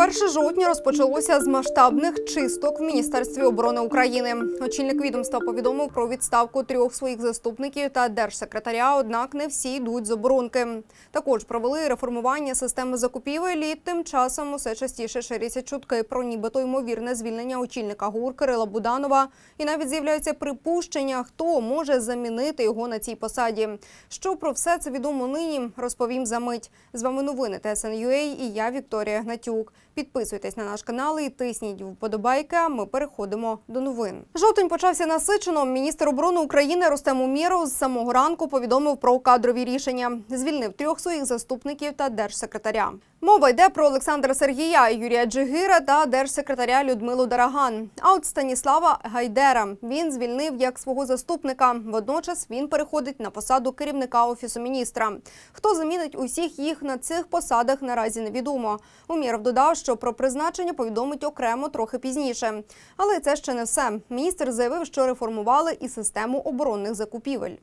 1 жовтня розпочалося з масштабних чисток в міністерстві оборони України. Очільник відомства повідомив про відставку трьох своїх заступників та держсекретаря. Однак не всі йдуть з оборонки. Також провели реформування системи закупівель. і Тим часом усе частіше ширяться чутки про нібито ймовірне звільнення очільника ГУР Кирила Буданова. І навіть з'являються припущення, хто може замінити його на цій посаді. Що про все це відомо нині, розповім за мить. З вами новини ТСНЮА і я Вікторія Гнатюк. Підписуйтесь на наш канал і тисніть вподобайки. а Ми переходимо до новин. Жовтень почався насичено. Міністр оборони України Рустем Уміров з самого ранку повідомив про кадрові рішення. Звільнив трьох своїх заступників та держсекретаря. Мова йде про Олександра Сергія, Юрія Джигира та держсекретаря Людмилу Дараган. А от Станіслава Гайдера він звільнив як свого заступника. Водночас він переходить на посаду керівника офісу міністра. Хто замінить усіх їх на цих посадах наразі невідомо. Уміров додав, що про призначення повідомить окремо трохи пізніше. Але це ще не все. Міністр заявив, що реформували і систему оборонних закупівель.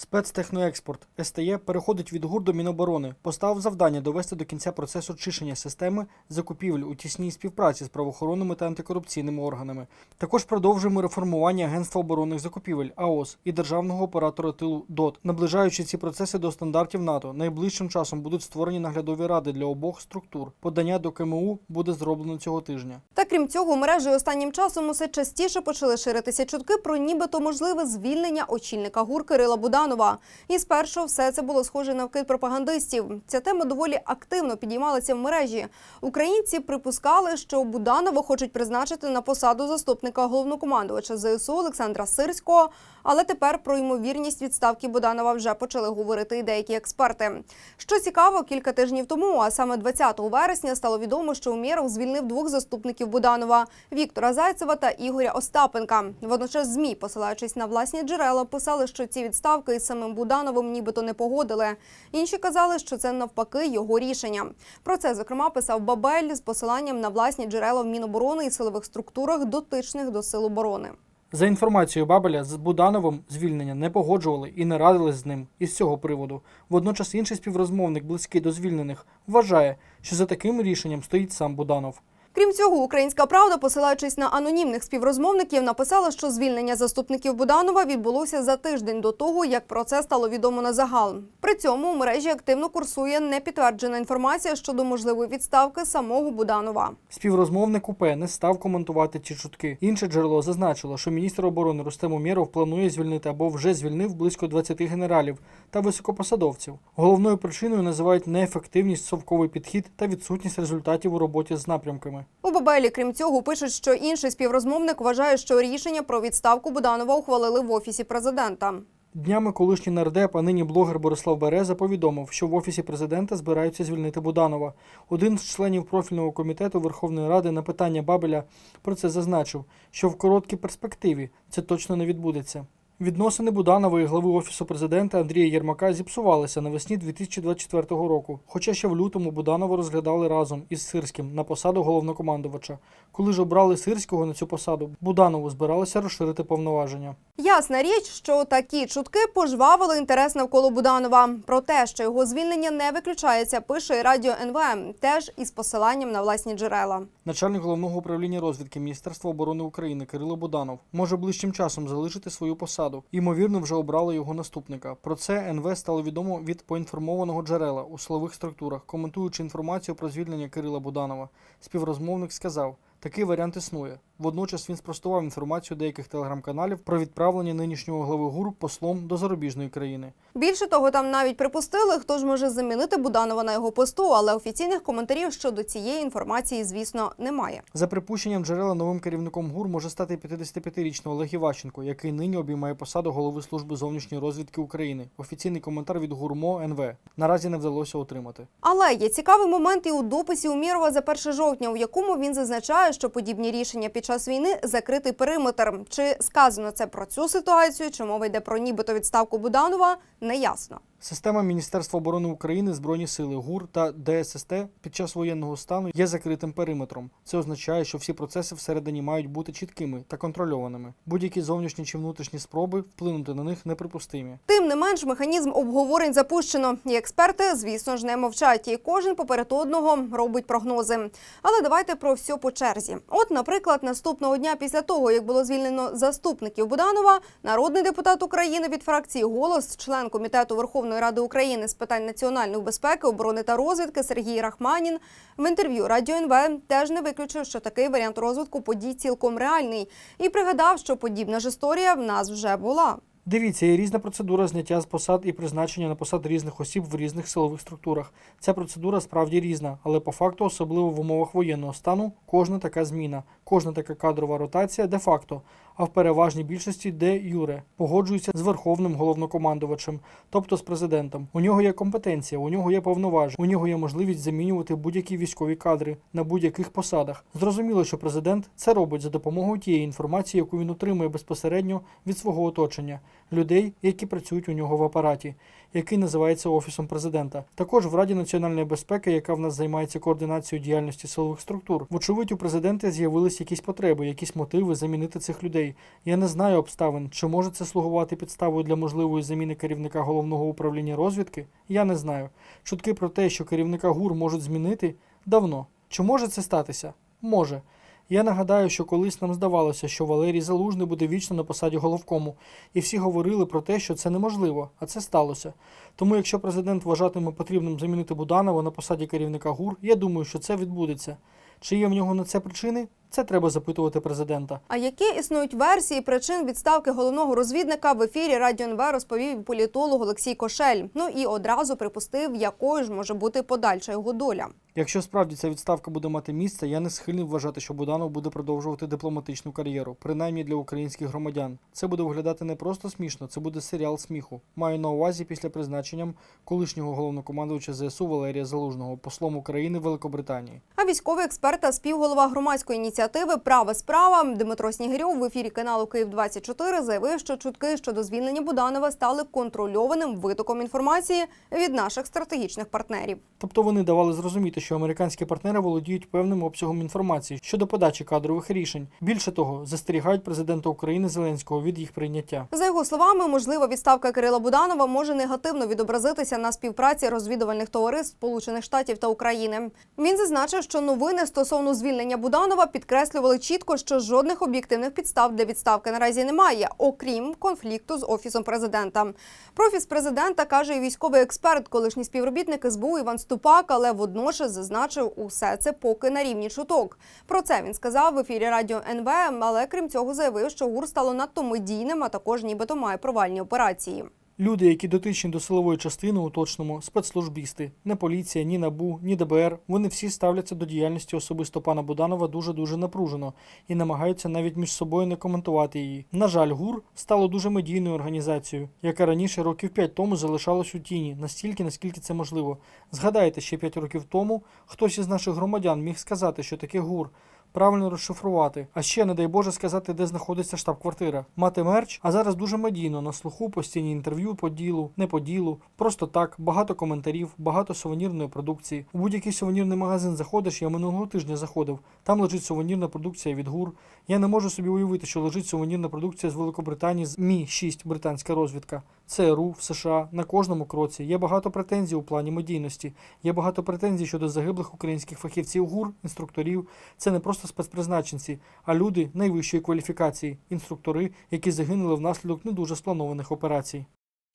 Спецтехноекспорт СТЄ переходить від ГУР до Міноборони. Поставив завдання довести до кінця процес очищення системи закупівель у тісній співпраці з правоохоронними та антикорупційними органами. Також продовжуємо реформування Агентства оборонних закупівель АОС і державного оператора тилу ДОТ, наближаючи ці процеси до стандартів НАТО. Найближчим часом будуть створені наглядові ради для обох структур. Подання до КМУ буде зроблено цього тижня. Та крім цього, мережі останнім часом усе частіше почали ширитися чутки про нібито можливе звільнення очільника ГУР Кирила Буданова. І спершу все це було схоже на вкид пропагандистів. Ця тема доволі активно підіймалася в мережі. Українці припускали, що Буданова хочуть призначити на посаду заступника головнокомандувача ЗСУ Олександра Сирського. Але тепер про ймовірність відставки Буданова вже почали говорити і деякі експерти. Що цікаво, кілька тижнів тому, а саме 20 вересня, стало відомо, що Умєров звільнив двох заступників Буданова Віктора Зайцева та Ігоря Остапенка. Водночас змі, посилаючись на власні джерела, писали, що ці відставки із самим Будановим нібито не погодили. Інші казали, що це навпаки його рішення. Про це зокрема писав Бабель з посиланням на власні джерела в Міноборони і силових структурах, дотичних до сил оборони. За інформацією Бабеля, з Будановим звільнення не погоджували і не радились з ним із цього приводу. Водночас інший співрозмовник, близький до звільнених, вважає, що за таким рішенням стоїть сам Буданов. Крім цього, українська правда, посилаючись на анонімних співрозмовників, написала, що звільнення заступників Буданова відбулося за тиждень до того, як про це стало відомо на загал. При цьому у мережі активно курсує непідтверджена інформація щодо можливої відставки самого Буданова. Співрозмовник УП не став коментувати ці чутки. Інше джерело зазначило, що міністр оборони Рустем Умєров планує звільнити або вже звільнив близько 20 генералів та високопосадовців. Головною причиною називають неефективність, совковий підхід та відсутність результатів у роботі з напрямками. У Бабелі, крім цього, пишуть, що інший співрозмовник вважає, що рішення про відставку Буданова ухвалили в офісі президента. Днями колишній нардеп, а нині блогер Борислав Береза повідомив, що в офісі президента збираються звільнити Буданова. Один з членів профільного комітету Верховної Ради на питання Бабеля про це зазначив, що в короткій перспективі це точно не відбудеться. Відносини Буданова і глави офісу президента Андрія Єрмака зіпсувалися навесні 2024 року. Хоча ще в лютому Буданова розглядали разом із Сирським на посаду головнокомандувача. Коли ж обрали Сирського на цю посаду, Буданову збиралися розширити повноваження. Ясна річ, що такі чутки пожвавили інтерес навколо Буданова. Про те, що його звільнення не виключається, пише і радіо НВМ, теж із посиланням на власні джерела. Начальник головного управління розвідки Міністерства оборони України Кирило Буданов може ближчим часом залишити свою посаду. Ймовірно, вже обрали його наступника. Про це НВ стало відомо від поінформованого джерела у силових структурах. Коментуючи інформацію про звільнення Кирила Буданова, співрозмовник сказав. Такий варіант існує. Водночас він спростував інформацію деяких телеграм-каналів про відправлення нинішнього глави ГУР послом до зарубіжної країни. Більше того, там навіть припустили, хто ж може замінити Буданова на його посту, але офіційних коментарів щодо цієї інформації, звісно, немає. За припущенням джерела новим керівником ГУР може стати 55-річний Олег Іващенко, який нині обіймає посаду голови служби зовнішньої розвідки України. Офіційний коментар від ГУРМО НВ наразі не вдалося отримати. Але є цікавий момент і у дописі Умірова за 1 жовтня, у якому він зазначає, що подібні рішення під час війни закритий периметр. Чи сказано це про цю ситуацію, чи мова йде про нібито відставку Буданова, не ясно. Система Міністерства оборони України, Збройні сили, ГУР та ДССТ під час воєнного стану є закритим периметром. Це означає, що всі процеси всередині мають бути чіткими та контрольованими. Будь-які зовнішні чи внутрішні спроби вплинути на них неприпустимі. Тим не менш, механізм обговорень запущено. І експерти, звісно ж, не мовчать. І кожен поперед одного робить прогнози. Але давайте про все по черзі. От, наприклад, наступного дня після того, як було звільнено заступників Буданова, народний депутат України від фракції Голос, член комітету Верховної Ради України з питань національної безпеки, оборони та розвідки Сергій Рахманін в інтерв'ю Радіо НВ теж не виключив, що такий варіант розвитку подій цілком реальний, і пригадав, що подібна ж історія в нас вже була. Дивіться, є різна процедура зняття з посад і призначення на посад різних осіб в різних силових структурах. Ця процедура справді різна, але по факту, особливо в умовах воєнного стану, кожна така зміна, кожна така кадрова ротація де-факто, а в переважній більшості де юре погоджується з верховним головнокомандувачем, тобто з президентом. У нього є компетенція, у нього є повноваження, у нього є можливість замінювати будь-які військові кадри на будь-яких посадах. Зрозуміло, що президент це робить за допомогою тієї інформації, яку він отримує безпосередньо від свого оточення людей, які працюють у нього в апараті, який називається офісом президента. Також в Раді національної безпеки, яка в нас займається координацією діяльності силових структур. Вочевидь, у президента з'явились якісь потреби, якісь мотиви замінити цих людей. Я не знаю обставин, чи може це слугувати підставою для можливої заміни керівника головного управління розвідки. Я не знаю. Чутки про те, що керівника ГУР можуть змінити, давно. Чи може це статися? Може. Я нагадаю, що колись нам здавалося, що Валерій Залужний буде вічно на посаді головкому, і всі говорили про те, що це неможливо, а це сталося. Тому, якщо президент вважатиме потрібним замінити Буданова на посаді керівника ГУР, я думаю, що це відбудеться. Чи є в нього на це причини? Це треба запитувати президента. А які існують версії причин відставки головного розвідника в ефірі Радіо НВ розповів політолог Олексій Кошель. Ну і одразу припустив, якою ж може бути подальша його доля. Якщо справді ця відставка буде мати місце, я не схильний вважати, що Буданов буде продовжувати дипломатичну кар'єру, принаймні для українських громадян. Це буде виглядати не просто смішно, це буде серіал сміху. Маю на увазі після призначенням колишнього головнокомандувача ЗСУ Валерія Залужного послом України в Великобританії. А військовий експерт та співголова громадської ініціативи Права справа Дмитро Снігирьов в ефірі каналу Київ 24 заявив, що чутки щодо звільнення Буданова стали контрольованим витоком інформації від наших стратегічних партнерів. Тобто вони давали зрозуміти, що американські партнери володіють певним обсягом інформації щодо подачі кадрових рішень. Більше того, застерігають президента України Зеленського від їх прийняття. За його словами, можлива відставка Кирила Буданова може негативно відобразитися на співпраці розвідувальних товариств Сполучених Штатів та України. Він зазначив, що новини стосовно звільнення Буданова підкреслювали чітко, що жодних об'єктивних підстав для відставки наразі немає, окрім конфлікту з офісом президента. Про офіс президента каже військовий експерт, колишній співробітник СБУ Іван Ступак, але водночас зазначив, усе це поки на рівні чуток. Про це він сказав в ефірі радіо НВ, але крім цього заявив, що ГУР стало надто медійним, а також нібито має провальні операції. Люди, які дотичні до силової частини, уточнимо, спецслужбісти, не поліція, ні НАБУ, ні ДБР, вони всі ставляться до діяльності особисто пана Буданова дуже-дуже напружено і намагаються навіть між собою не коментувати її. На жаль, ГУР стало дуже медійною організацією, яка раніше років 5 тому залишалась у тіні, настільки, наскільки це можливо. Згадайте, ще 5 років тому хтось із наших громадян міг сказати, що таке ГУР. Правильно розшифрувати, а ще, не дай Боже, сказати, де знаходиться штаб-квартира. Мати мерч, а зараз дуже медійно на слуху постійні інтерв'ю по ділу, не по ділу. Просто так, багато коментарів, багато сувенірної продукції. У будь-який сувенірний магазин заходиш, я минулого тижня заходив. Там лежить сувенірна продукція від ГУР. Я не можу собі уявити, що лежить сувенірна продукція з Великобританії з Мі 6 британська розвідка. ЦРУ в США на кожному кроці. Є багато претензій у плані медійності. Є багато претензій щодо загиблих українських фахівців ГУР, інструкторів. Це не просто спецпризначенці, а люди найвищої кваліфікації, інструктори, які загинули внаслідок не дуже спланованих операцій.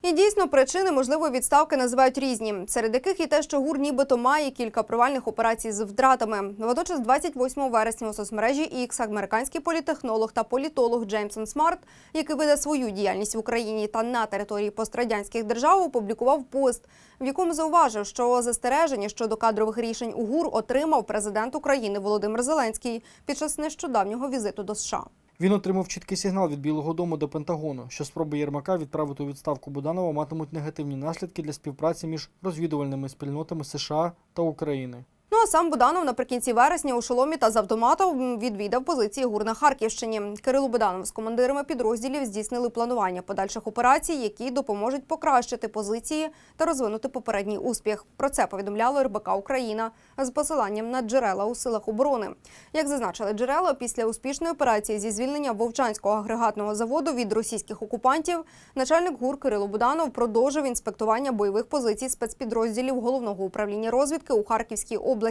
І дійсно причини можливої відставки називають різні, серед яких і те, що ГУР нібито має кілька провальних операцій з втратами. Водночас, 28 вересня у соцмережі X американський політехнолог та політолог Джеймсон Смарт, який веде свою діяльність в Україні та на території пострадянських держав, опублікував пост, в якому зауважив, що застереження щодо кадрових рішень у ГУР отримав президент України Володимир Зеленський під час нещодавнього візиту до США. Він отримав чіткий сигнал від Білого Дому до Пентагону, що спроби Єрмака відправити у відставку Буданова матимуть негативні наслідки для співпраці між розвідувальними спільнотами США та України. Ну а сам Буданов наприкінці вересня у шоломі та з автоматом відвідав позиції ГУР на Харківщині. Кирило Буданов з командирами підрозділів здійснили планування подальших операцій, які допоможуть покращити позиції та розвинути попередній успіх. Про це повідомляло РБК Україна з посиланням на джерела у силах оборони. Як зазначили джерела, після успішної операції зі звільнення Вовчанського агрегатного заводу від російських окупантів, начальник ГУР Кирило Буданов продовжив інспектування бойових позицій спецпідрозділів головного управління розвідки у Харківській області.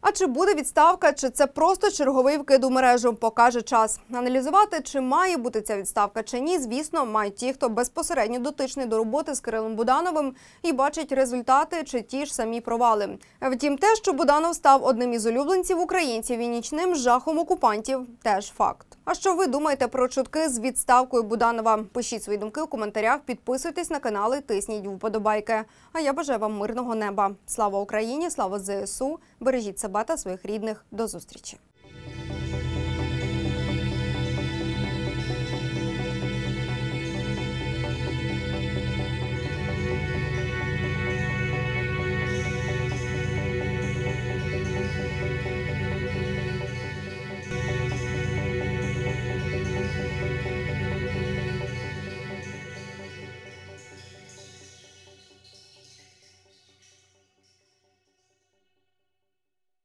А чи буде відставка, чи це просто черговий вкид у мережу, покаже час. Аналізувати, чи має бути ця відставка чи ні, звісно, мають ті, хто безпосередньо дотичний до роботи з Кирилом Будановим і бачить результати чи ті ж самі провали. Втім, те, що Буданов став одним із улюбленців українців і нічним жахом окупантів, теж факт. А що ви думаєте про чутки з відставкою Буданова? Пишіть свої думки у коментарях, підписуйтесь на канали, тисніть вподобайки. А я бажаю вам мирного неба. Слава Україні! Слава ЗСУ! Бережіть себе та своїх рідних. До зустрічі!